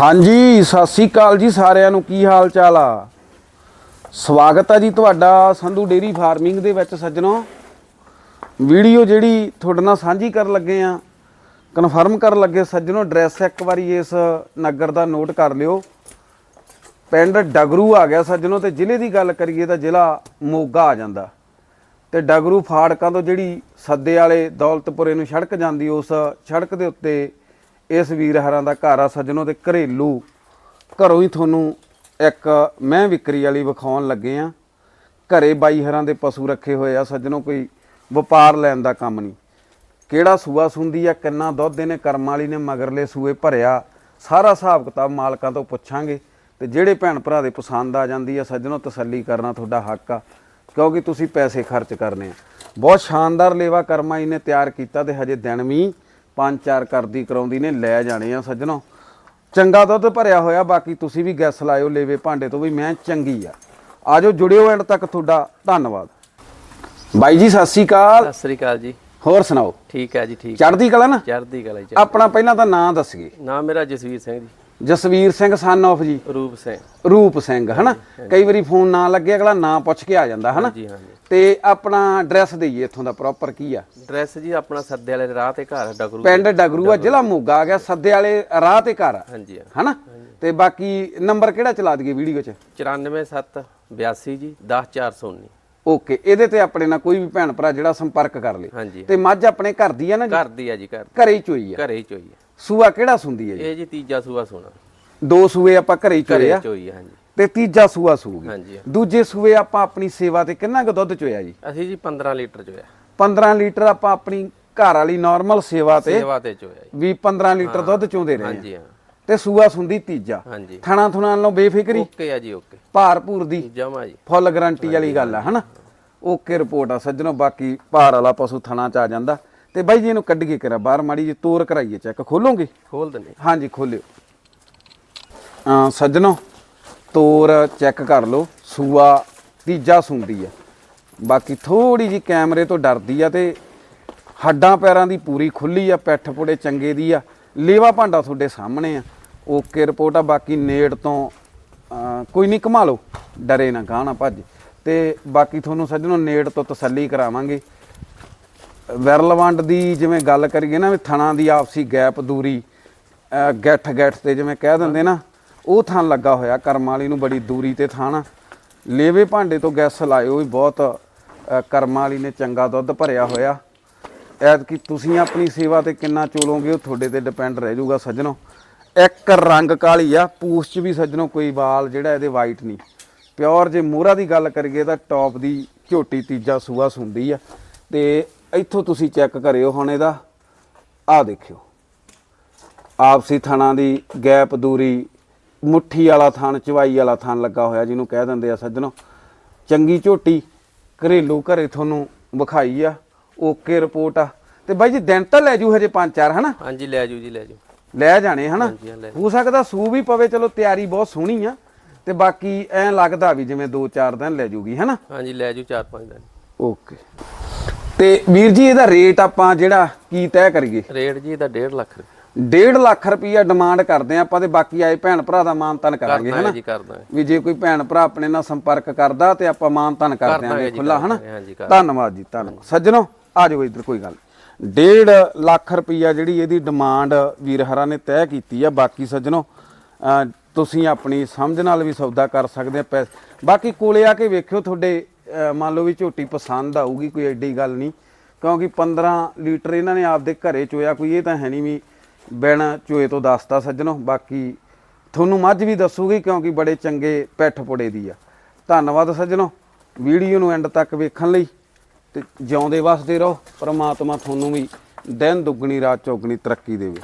ਹਾਂਜੀ, ਸਤਿ ਸ੍ਰੀ ਅਕਾਲ ਜੀ ਸਾਰਿਆਂ ਨੂੰ। ਕੀ ਹਾਲ ਚਾਲ ਆ? ਸਵਾਗਤ ਆ ਜੀ ਤੁਹਾਡਾ ਸੰਧੂ ਡੇਰੀ ਫਾਰਮਿੰਗ ਦੇ ਵਿੱਚ ਸੱਜਣੋ। ਵੀਡੀਓ ਜਿਹੜੀ ਤੁਹਾਡੇ ਨਾਲ ਸਾਂਝੀ ਕਰਨ ਲੱਗੇ ਆ, ਕਨਫਰਮ ਕਰਨ ਲੱਗੇ ਸੱਜਣੋ, ਐਡਰੈਸ ਇੱਕ ਵਾਰੀ ਇਸ ਨਗਰ ਦਾ ਨੋਟ ਕਰ ਲਿਓ। ਪਿੰਡ ਡਗਰੂ ਆ ਗਿਆ ਸੱਜਣੋ ਤੇ ਜ਼ਿਲ੍ਹੇ ਦੀ ਗੱਲ ਕਰੀਏ ਤਾਂ ਜ਼ਿਲ੍ਹਾ ਮੋਗਾ ਆ ਜਾਂਦਾ। ਤੇ ਡਗਰੂ ਫਾੜਕਾਂ ਤੋਂ ਜਿਹੜੀ ਸੱਦੇ ਵਾਲੇ ਦੌਲਤਪੁਰੇ ਨੂੰ ਸੜਕ ਜਾਂਦੀ, ਉਸ ਸੜਕ ਦੇ ਉੱਤੇ ਇਸ ਵੀਰ ਹਰਾਂ ਦਾ ਘਰ ਆ ਸੱਜਣੋ ਤੇ ਘਰੇਲੂ। ਘਰੋਂ ਹੀ ਤੁਹਾਨੂੰ ਇੱਕ ਮੈਂ ਵਿਕਰੀ ਵਾਲੀ ਵਿਖਾਉਣ ਲੱਗੇ ਆ। ਘਰੇ ਬਾਈ ਹਰਾਂ ਦੇ ਪਸ਼ੂ ਰੱਖੇ ਹੋਏ ਆ ਸੱਜਣੋ, ਕੋਈ ਵਪਾਰ ਲੈਣ ਦਾ ਕੰਮ ਨਹੀਂ। ਕਿਹੜਾ ਸੂਆ ਸੁੰਦੀ ਆ, ਕਿੰਨਾ ਦੁੱਧ ਇਹਨੇ ਕਰਮ ਵਾਲੀ ਨੇ ਮਗਰਲੇ ਸੂਏ ਭਰਿਆ, ਸਾਰਾ ਹਿਸਾਬ ਕਿਤਾਬ ਮਾਲਕਾਂ ਤੋਂ ਪੁੱਛਾਂਗੇ। ਤੇ ਜਿਹੜੇ ਭੈਣ ਭਰਾ ਦੇ ਪਸੰਦ ਆ ਜਾਂਦੀ ਆ ਸੱਜਣੋ, ਤਸੱਲੀ ਕਰਨਾ ਤੁਹਾਡਾ ਹੱਕ ਆ, ਕਿਉਂਕਿ ਤੁਸੀਂ ਪੈਸੇ ਖਰਚ ਕਰਨੇ ਆ। ਬਹੁਤ ਸ਼ਾਨਦਾਰ ਲੇਵਾ ਕਰਮਾਈ ਨੇ ਤਿਆਰ ਕੀਤਾ ਤੇ ਹਜੇ ਦਿਨ ਵੀ ਪੰਜ ਚਾਰ ਕਰਦੀ ਕਰਾਉਂਦੀ ਨੇ ਲੈ ਜਾਣੇ ਆ ਸੱਜਣੋ। ਚੰਗਾ ਦੁੱਧ ਭਰਿਆ ਹੋਇਆ ਬਾਕੀ ਤੁਸੀਂ ਵੀ ਗੈਸ ਲਾਇਓ ਲੇਵੇ ਭਾਂਡੇ ਤੋਂ ਵੀ ਮੈਂ ਚੰਗੀ ਆ। ਆਜੋ ਜੁੜਿਓ ਐਂਡ ਤੱਕ ਤੁਹਾਡਾ ਧੰਨਵਾਦ। ਬਾਈ ਜੀ ਸਤਿ ਸ੍ਰੀ ਅਕਾਲ। ਸਤਿ ਸ੍ਰੀ ਅਕਾਲ ਜੀ। ਹੋਰ ਸੁਣਾਓ? ਠੀਕ ਹੈ ਜੀ ਠੀਕ ਚੜ੍ਹਦੀ ਕਲਾ ਨਾ? ਚੜ੍ਹਦੀ ਕਲਾ ਜੀ ਆਪਣਾ ਪਹਿਲਾਂ ਤਾਂ ਨਾਂ ਦੱਸੀਏ ਨਾਮ ਮੇਰਾ ਜਸਵੀਰ ਸਿੰਘ ਜੀ। ਜਸਵੀਰ ਸਿੰਘ ਸਨ of ਜੀ। ਰੂਪ ਸਿੰਘ। ਰੂਪ ਸਿੰਘ ਹਨਾ? ਕਈ ਵਾਰੀ ਫੋਨ ਨਾ ਲੱਗੇ ਅਗਲਾ ਨਾਂ ਪੁੱਛ ਕੇ ਆ ਜਾਂਦਾ ਹਨਾ? ਹਾਂਜੀ ਤੇ ਆਪਣਾ ਐਡਰੈਸ ਦਈਏ ਇੱਥੋਂ ਦਾ ਪ੍ਰੋਪਰ ਕੀ ਆ? ਡਰੈਸ ਜੀ ਆਪਣਾ ਸੱਦੇ ਵਾਲੇ ਰਾਹ ਤੇ ਘਰ ਡਗਰੂ ਪਿੰਡ ਡਗਰੂ ਆ ਜ਼ਿਲ੍ਹਾ ਮੋਗਾ ਆ ਗਿਆ ਸੱਦੇ ਵਾਲੇ ਰਾਹ ਤੇ ਘਰ। ਆ ਹਾਂਜੀ। ਹਨਾ? ਤੇ ਬਾਕੀ ਨੰਬਰ ਕਿਹੜਾ ਚਲਾ ਦਈਏ ਵੀਡੀਓ 'ਚ? 947 82 ਜੀ 10419 ਓਕੇ ਇਹਦੇ ਤੇ ਆਪਣੇ ਨਾਲ ਕੋਈ ਵੀ ਭੈਣ ਭਰਾ ਜਿਹੜਾ ਸੰਪਰਕ ਕਰ ਲੇ। ਤੇ ਮੱਝ ਆਪਣੇ ਘਰ ਦੀ ਆ ਨਾ ਜੀ? ਘਰ ਦੀ ਆ ਜੀ ਘਰ ਘਰੇ ਹੀ ਚੋਈ ਆ। ਘਰੇ ਹੀ ਚੋਈ ਹੈ ਸੂਆ ਕਿਹੜਾ ਸੁੰਦੀ ਜੀ? ਇਹ ਜੀ ਤੀਜਾ ਸੂਆ ਸੋਣਾ। ਦੋ ਸੂਏ ਆਪਾਂ ਘਰੇ ਹੀ ਚੋਏ ਘਰੇ ਆ। ਚੋਈ ਹੈ ਹਾਂਜੀ। ਤੇ ਤੀਜਾ ਸੂਆ ਸੂਗੀ ਹਾਂਜੀ। ਹਾਂ। ਦੂਜੇ ਸੂਏ ਆਪਾਂ ਆਪਣੀ ਸੇਵਾ ਤੇ ਕਿੰਨਾ ਕੁ ਦੁੱਧ ਚੋਇਆ ਜੀ? ਅਸੀਂ ਜੀ 15 ਲੀਟਰ ਚੋਇਆ। 15 ਲੀਟਰ ਆਪਾਂ ਆਪਣੀ ਘਰ ਵਾਲੀ ਨਾਰਮਲ ਸੇਵਾ ਤੇ ਸੇਵਾ ਤੇ ਚੋਇਆ ਜੀ। ਵੀ 15 ਲੀਟਰ ਦੁੱਧ ਚੋਂਦੇ ਰਹੇ ਹਾਂਜੀ ਹਾਂ। ਆ। ਤੇ ਸੂਆ ਸੁੰਦੀ ਤੀਜਾ। ਹਾਂਜੀ। ਥਣਾ ਥੁਣਾ ਨਾਲੋਂ ਬੇਫਿਕਰੀ? ਓਕੇ ਆ ਜੀ ਓਕੇ। ਭਾਰ ਭੂਰ ਦੀ। ਜਮਾ ਜੀ। ਫੁੱਲ ਗਾਰੰਟੀ ਵਾਲੀ ਗੱਲ ਆ ਹਨਾ? ਓਕੇ ਰਿਪੋਰਟ ਆ। ਸੱਜਣੋ ਬਾਕੀ ਭਾਰ ਵਾਲਾ ਪਸ਼ੂ ਥਣਾ ਚ ਆ ਜਾਂਦਾ। ਤੇ ਬਾਈ ਜੀ ਇਹਨੂੰ ਕੱਢ ਕੇ ਕਰਾ ਬਾਹਰ ਮਾੜੀ ਜੀ ਤੋਰ ਕਰਾਈਏ ਚੈੱਕ ਖੋਲੋਗੇ? ਖੋਲ ਦਿੰਦੇ ਹਾਂਜੀ ਖੋਲਿਓ। ਆ ਸੱਜਣੋ ਤੋਰ ਚੈੱਕ ਕਰ ਲਓ ਸੂਆ ਤੀਜਾ ਸੁੰਦੀ ਆ। ਬਾਕੀ ਥੋੜੀ ਜੀ ਕੈਮਰੇ ਤੋਂ ਡਰਦੀ ਆ ਤੇ ਹੱਡਾਂ ਪੈਰਾਂ ਦੀ ਪੂਰੀ ਖੁੱਲੀ ਆ ਪਿੱਠ ਪੁੜੇ ਚੰਗੇ ਦੀ ਆ। ਲੇਵਾ ਭਾਂਡਾ ਤੁਹਾਡੇ ਸਾਹਮਣੇ ਆ। ਓਕੇ ਰਿਪੋਰਟ ਆ ਬਾਕੀ ਨੇੜ ਤੋਂ ਕੋਈ ਨਹੀਂ ਕਮਾ ਲਓ ਡਰੇ ਨਾ ਗਾਣਾ ਭੱਜ। ਤੇ ਬਾਕੀ ਤੁਹਾਨੂੰ ਸੱਜਣੋ ਨੇੜ ਤੋਂ ਤਸੱਲੀ ਕਰਾਵਾਂਗੇ। ਵਿਰਲ ਵੰਡ ਦੀ ਜਿਵੇਂ ਗੱਲ ਕਰੀਏ ਨਾ ਵੀ ਥਣਾ ਦੀ ਆਪਸੀ ਗੈਪ ਦੂਰੀ, ਅਹ ਗੱਠ ਗੱਠ ਤੇ ਜਿਵੇਂ ਕਹਿ ਦਿੰਦੇ ਨਾ, ਉਹ ਥਾਂ ਲੱਗਾ ਹੋਇਆ, ਕਰਮ ਵਾਲੀ ਨੂੰ ਬੜੀ ਦੂਰੀ ਤੇ ਥਾਣਾ ਲੇਵੇ ਭਾਂਡੇ ਤੋਂ ਗੈਸ ਲਾਇਓ ਵੀ ਬਹੁਤ, ਅਹ ਕਰਮ ਵਾਲੀ ਨੇ ਚੰਗਾ ਦੁੱਧ ਭਰਿਆ ਹੋਇਆ। ਐਤ ਕੀ ਤੁਸੀਂ ਆਪਣੀ ਸੇਵਾ ਤੇ ਕਿੰਨਾ ਚੋਲੋਗੇ, ਉਹ ਤੁਹਾਡੇ ਤੇ ਡਿਪੈਂਡ ਰਹਿ ਜਾਊਗਾ ਸੱਜਣੋ। ਇੱਕ ਰੰਗ ਕਾਲੀ ਆ, ਪੂਛ ਚ ਵੀ ਸੱਜਣੋ ਕੋਈ ਵਾਲ ਜਿਹੜਾ ਇਹਦੇ ਵਾਈਟ ਨਹੀਂ। ਪਿਓਰ ਜੇ ਮੋਹਰਾ ਦੀ ਗੱਲ ਕਰੀਏ ਤਾਂ ਟੌਪ ਦੀ ਝੋਟੀ ਤੀਜਾ ਸੂਆ ਸੁੰਦੀ ਆ। ਤੇ ਇੱਥੋਂ ਤੁਸੀਂ ਚੈੱਕ ਕਰਿਓ ਹੁਣ ਇਹਦਾ। ਆਹ ਦੇਖਿਓ। ਆਪਸੀ ਥਣਾ ਦੀ ਗੈਪ ਦੂਰੀ ਮੁੱਠੀ ਵਾਲਾ ਥਣ ਚਵਾਈ ਵਾਲਾ ਥਣ ਲੱਗਾ ਹੋਇਆ ਜਿਹਨੂੰ ਕਹਿ ਦਿੰਦੇ ਆ ਸੱਜਣੋ। ਚੰਗੀ ਝੋਟੀ ਘਰੇਲੂ ਘਰੇ ਤੁਹਾਨੂੰ ਵਿਖਾਈ ਆ। ਓਕੇ ਰਿਪੋਰਟ ਆ। ਤੇ ਬਾਈ ਜੀ ਦਿਨ ਤਾਂ ਲੈ ਜੂ ਹਜੇ ਪੰਜ ਚਾਰ ਹਨਾ? ਹਾਂਜੀ ਲੈ ਜੂ ਜੀ ਲੈ ਜੂ। ਲੈ ਜਾਣੇ ਹਨਾ? ਹੋ ਸਕਦਾ ਸੂ ਵੀ ਪਵੇ ਚਲੋ ਤਿਆਰੀ ਬਹੁਤ ਸੋਹਣੀ ਆ। ਤੇ ਬਾਕੀ ਐਂ ਲੱਗਦਾ ਵੀ ਜਿਵੇਂ 2-4 ਦਿਨ ਲੈ ਜੂਗੀ ਹਨਾ? ਹਾਂਜੀ ਲੈ ਜੂ 4-5 ਦਿਨ। ਓਕੇ। ਤੇ ਵੀਰ ਜੀ ਇਹਦਾ ਰੇਟ ਆਪਾਂ ਜਿਹੜਾ ਕੀ ਤੈਅ ਕਰੀਏ? ਰੇਟ ਜੀ ਇਹਦਾ 1.5 ਲੱਖ ਰੁਪਏ। 1.5 ਲੱਖ ਰੁਪਈਆ ਡਿਮਾਂਡ ਕਰਦੇ ਆ ਆਪਾਂ ਤੇ ਬਾਕੀ ਆਏ ਭੈਣ ਭਰਾ ਦਾ ਮਾਨਤਨ ਕਰਾਂਗੇ ਹਨਾ? ਜੀ ਕਰਨਾ ਹੈ। ਵੀ ਜੇ ਕੋਈ ਭੈਣ ਭਰਾ ਆਪਣੇ ਨਾਲ ਸੰਪਰਕ ਕਰਦਾ ਤੇ ਆਪਾਂ ਮਾਨਤਨ ਕਰ ਦਿਆਂਗੇ ਖੁੱਲਾ ਹਨਾ? ਧੰਨਵਾਦ ਜੀ ਧੰਨਵਾਦ। ਸੱਜਣੋ ਆ ਜਾਓ ਇੱਧਰ ਕੋਈ ਗੱਲ 1.5 ਲੱਖ ਰੁਪਈਆ ਜਿਹੜੀ ਇਹਦੀ ਡਿਮਾਂਡ ਵੀਰ ਹਰਾਂ ਨੇ ਤੈਅ ਕੀਤੀ ਆ ਬਾਕੀ ਸੱਜਣੋ ਤੁਸੀਂ ਆਪਣੀ ਸਮਝ ਨਾਲ ਵੀ ਸੌਦਾ ਕਰ ਸਕਦੇ ਆ ਬਾਕੀ ਕੋਲੇ ਆ ਕੇ ਵੇਖਿਓ ਤੁਹਾਡੇ ਮੰਨ ਲਓ ਵੀ ਝੋਟੀ ਪਸੰਦ ਆਊਗੀ, ਕੋਈ ਐਡੀ ਗੱਲ ਨਹੀਂ। ਕਿਉਂਕਿ 15 ਲੀਟਰ ਇਹਨਾਂ ਨੇ ਆਪਦੇ ਘਰੇ ਚੋਇਆ, ਕੋਈ ਇਹ ਤਾਂ ਹੈ ਨਹੀਂ ਵੀ ਬਿਨ ਚੋਏ ਤੋਂ ਦੱਸਦਾ ਸੱਜਣੋ। ਬਾਕੀ ਤੁਹਾਨੂੰ ਮੱਝ ਵੀ ਦੱਸੂਗੀ ਕਿਉਂਕਿ ਬੜੇ ਚੰਗੇ ਪੈਠ ਪੁੜੇ ਦੀ ਆ। ਧੰਨਵਾਦ ਸੱਜਣੋ, ਵੀਡੀਓ ਨੂੰ ਐਂਡ ਤੱਕ ਵੇਖਣ ਲਈ ਤੇ ਜਿਉਂਦੇ ਵਸਦੇ ਰਹੋ। ਪ੍ਰਮਾਤਮਾ ਤੁਹਾਨੂੰ ਵੀ ਦਿਨ ਦੁੱਗਣੀ, ਰਾਤ ਚੌਗਣੀ ਤਰੱਕੀ ਦੇਵੇ।